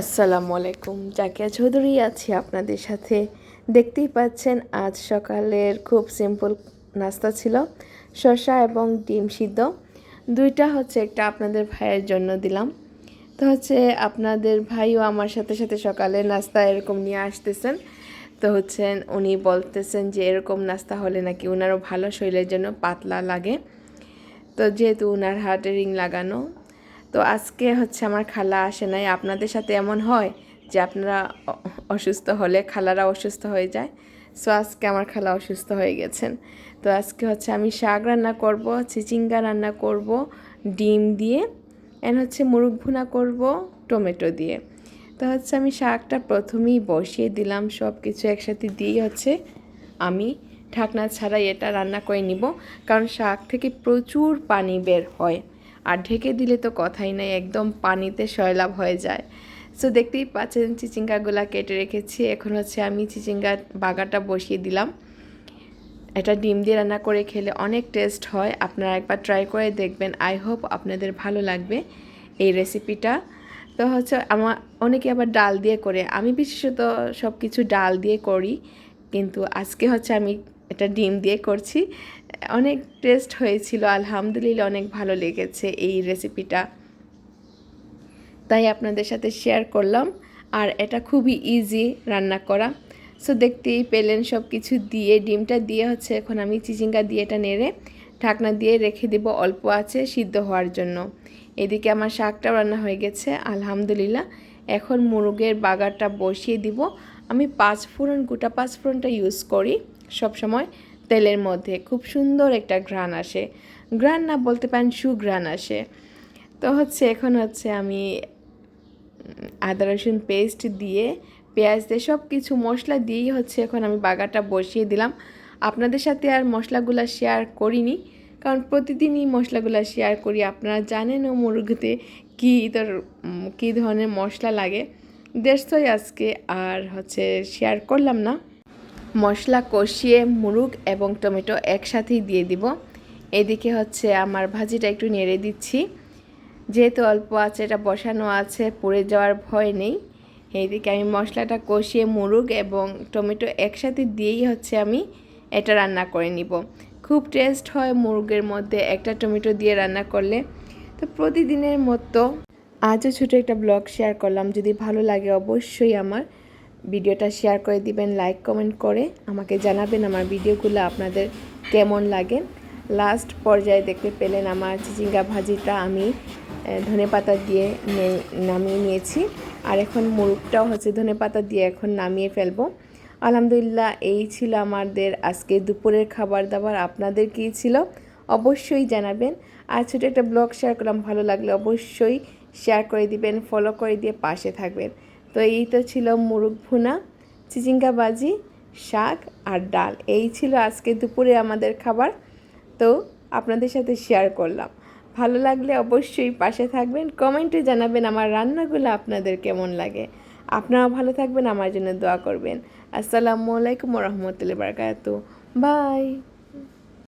আসসালামু আলাইকুম। জাকিয়া চৌধুরী আছি আপনাদের সাথে। দেখতেই পাচ্ছেন, আজ সকালের খুব সিম্পল নাস্তা ছিল, শসা এবং ডিম সিদ্ধ। দুইটা হচ্ছে একটা আপনাদের ভাইয়ের জন্য দিলাম। তো হচ্ছে আপনাদের ভাইও আমার সাথে সাথে সকালে নাস্তা এরকম নিয়ে আসতেছেন। তো হচ্ছেন উনি বলতেছেন যে এরকম নাস্তা হলে নাকি ওনারও ভালো শরীরের জন্য পাতলা লাগে। তো যেহেতু ওনার হার্টে রিং লাগানো তো আজকে হচ্ছে আমার খালা আসে নাই। আপনাদের সাথে এমন হয় যে আপনারা অসুস্থ হলে খালারা অসুস্থ হয়ে যায়? সো আজকে আমার খালা অসুস্থ হয়ে গেছেন। তো আজকে হচ্ছে আমি শাক রান্না করব চিচিঙ্গা রান্না করব, ডিম দিয়ে এন হচ্ছে মুরগ ভুনা করব, টমেটো দিয়ে। তো হচ্ছে আমি শাকটা প্রথমেই বসিয়ে দিলাম সব কিছু একসাথে দিয়ে হচ্ছে আমি ঢাকনা ছাড়াই এটা রান্না করে নিব। কারণ শাক থেকে প্রচুর পানি বের হয়। আর ঢেকে দিলে তো কথাই নাই, একদম পানিতে সয়লাভ হয়ে যায়। সো দেখতেই পাচ্ছেন চিচিঙ্গাগুলা কেটে রেখেছি। এখন হচ্ছে আমি চিচিঙ্গার বাগাটা বসিয়ে দিলাম। এটা ডিম দিয়ে রান্না করে খেলে অনেক টেস্ট হয়। আপনারা একবার ট্রাই করে দেখবেন। আই হোপ আপনাদের ভালো লাগবে এই রেসিপিটা। তো হচ্ছে আমার অনেকে আবার ডাল দিয়ে করে। আমি বিশেষত সব কিছু ডাল দিয়ে করি। কিন্তু আজকে হচ্ছে আমি এটা ডিম দিয়ে করছি। অনেক টেস্ট হয়েছিল, আলহামদুলিল্লাহ অনেক ভালো লেগেছে এই রেসিপিটা তাই আপনাদের সাথে শেয়ার করলাম আর এটা খুবই ইজি রান্না করা। সো দেখতেই পেলেন সব কিছু দিয়ে, ডিমটা দিয়ে হচ্ছে এখন আমি চিচিঙ্গা দিয়ে এটা নেড়ে ঢাকনা দিয়ে রেখে দেব অল্প আছে সিদ্ধ হওয়ার জন্য। এদিকে আমার শাকটাও রান্না হয়ে গেছে, আলহামদুলিল্লাহ। এখন মুরগের বাগারটা বসিয়ে দিব। আমি পাঁচ ফোড়ন গোটা পাঁচ ফোড়নটা ইউজ করি সব সময় তেলের মধ্যে। খুব সুন্দর একটা ঘ্রাণ আসে। ঘ্রাণ না বলতে পারেন সুঘ্রাণ আসে। তো হচ্ছে এখন হচ্ছে আমি আদা, রসুন পেস্ট দিয়ে, পেঁয়াজ দিয়ে সব কিছু মশলা দিয়েই হচ্ছে এখন আমি বাগাটা বসিয়ে দিলাম। আপনাদের সাথে আর মশলাগুলো শেয়ার করিনি, কারণ প্রতিদিনই মশলাগুলো শেয়ার করি। আপনারা জানেনও মুরগিতে কী তোর কী ধরনের মশলা লাগে। দেড়শোই আজকে, আর হচ্ছে শেয়ার করলাম না। মশলা কষিয়ে, মুরগ এবং টমেটো একসাথেই দিয়ে দিব। এদিকে হচ্ছে আমার ভাজিটা একটু নেড়ে দিচ্ছি। যেহেতু অল্প আছে, এটা বসানো আছে, পড়ে যাওয়ার ভয় নেই। এইদিকে আমি মশলাটা কষিয়ে, মুরগ এবং টমেটো একসাথে দিয়েই হচ্ছে আমি এটা রান্না করে নিব। খুব টেস্ট হয় মুরগের মধ্যে একটা টমেটো দিয়ে রান্না করলে। তো প্রতিদিনের মতো আজও ছোটো একটা ব্লগ শেয়ার করলাম। যদি ভালো লাগে অবশ্যই আমার ভিডিওটা শেয়ার করে দিবেন, লাইক, কমেন্ট করে আমাকে জানাবেন আমার ভিডিওগুলো আপনাদের কেমন লাগে। লাস্ট পর্যায়ে দেখতে পেলেন আমার চিচিঙ্গা ভাজিটা আমি ধনে পাতা দিয়ে নামিয়ে নিয়েছি। আর এখন মুরগটাও হচ্ছে ধনে পাতা দিয়ে এখন নামিয়ে ফেলব। আলহামদুলিল্লাহ, এই ছিল আমাদের আজকে দুপুরের খাবার দাবার। আপনাদের কী ছিল? অবশ্যই জানাবেন। আর ছোটো একটা ব্লগ শেয়ার করলাম, ভালো লাগলে অবশ্যই শেয়ার করে দিবেন ফলো করে দিয়ে পাশে থাকবেন। তো এই তো ছিল মুরগ ভুনা চিচিঙ্গা বাজি শাক আর ডাল। এই ছিল আজকে দুপুরে আমাদের খাবার। তো আপনাদের সাথে শেয়ার করলাম। ভালো লাগলে অবশ্যই পাশে থাকবেন কমেন্টে জানাবেন আমার রান্নাগুলো আপনাদের কেমন লাগে। আপনারাও ভালো থাকবেন, আমার জন্য দোয়া করবেন। আসসালামু আলাইকুম রহমতুল্লাহ বারকাত বাই